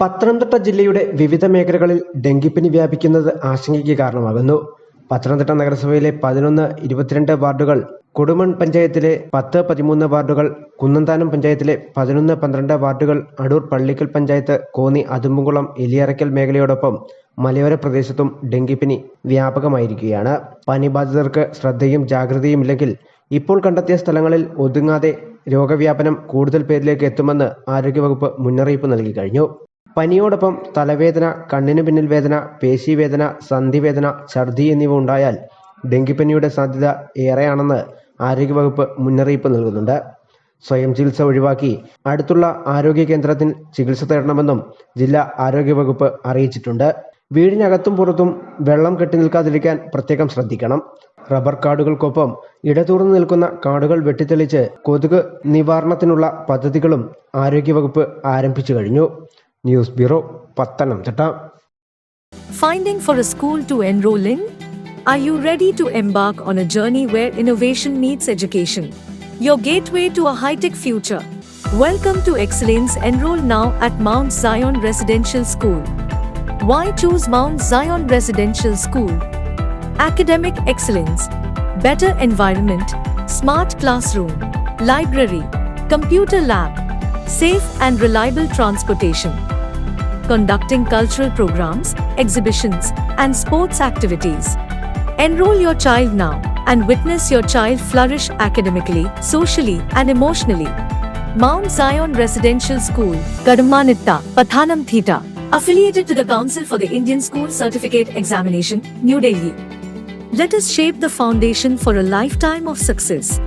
പത്തനംതിട്ട ജില്ലയുടെ വിവിധ മേഖലകളിൽ ഡെങ്കിപ്പനി വ്യാപിക്കുന്നത് ആശങ്കയ്ക്ക് കാരണമാകുന്നു. പത്തനംതിട്ട നഗരസഭയിലെ പതിനൊന്ന് ഇരുപത്തിരണ്ട് വാർഡുകൾ കൊടുമൺ പഞ്ചായത്തിലെ പത്ത് പതിമൂന്ന് വാർഡുകൾ കുന്നന്താനം പഞ്ചായത്തിലെ പതിനൊന്ന് പന്ത്രണ്ട് വാർഡുകൾ അടൂർ പള്ളിക്കൽ പഞ്ചായത്ത് കോന്നി അതുമ്പുംകുളം എലിയറയ്ക്കൽ മേഖലയോടൊപ്പം മലയോര പ്രദേശത്തും ഡെങ്കിപ്പനി വ്യാപകമായിരിക്കുകയാണ്. പനി ബാധിതർക്ക് ശ്രദ്ധയും ജാഗ്രതയും ഇല്ലെങ്കിൽ ഇപ്പോൾ കണ്ടെത്തിയ സ്ഥലങ്ങളിൽ ഒതുങ്ങാതെ രോഗവ്യാപനം കൂടുതൽ പേരിലേക്ക് എത്തുമെന്ന് ആരോഗ്യവകുപ്പ് മുന്നറിയിപ്പ് നൽകി കഴിഞ്ഞു. പനിയോടൊപ്പം തലവേദന കണ്ണിന് പിന്നിൽ വേദന പേശീവേദന സന്ധിവേദന ഛർദി എന്നിവ ഉണ്ടായാൽ ഡെങ്കിപ്പനിയുടെ സാധ്യത ഏറെയാണെന്ന് ആരോഗ്യവകുപ്പ് മുന്നറിയിപ്പ് നൽകുന്നുണ്ട്. സ്വയം ചികിത്സ ഒഴിവാക്കി അടുത്തുള്ള ആരോഗ്യ കേന്ദ്രത്തിൽ ചികിത്സ തേടണമെന്നും ജില്ലാ ആരോഗ്യവകുപ്പ് അറിയിച്ചിട്ടുണ്ട്. വീടിനകത്തും പുറത്തും വെള്ളം കെട്ടി നിൽക്കാതിരിക്കാൻ പ്രത്യേകം ശ്രദ്ധിക്കണം. റബ്ബർ കാടുകൾക്കൊപ്പം ഇടതൂർന്നു നിൽക്കുന്ന കാടുകൾ വെട്ടിത്തെളിച്ച് കൊതുക് നിവാരണത്തിനുള്ള പദ്ധതികളും ആരോഗ്യവകുപ്പ് ആരംഭിച്ചു കഴിഞ്ഞു. News bureau Pathanamthitta Finding for a school to enroll in? Are you ready to embark on a journey where innovation meets education? Your gateway to a high tech future. Welcome to Excellence. Enroll now at Mount Zion Residential School. Why choose Mount Zion Residential School? Academic excellence, better environment, smart classroom, library, computer lab, safe and reliable transportation conducting cultural programs, exhibitions, and sports activities. Enroll your child now and witness your child flourish academically, socially, and emotionally. Mount Zion Residential School, Kadamanitta, Pathanam Theta, affiliated to the Council for the Indian School Certificate Examination, New Delhi. Let us shape the foundation for a lifetime of success.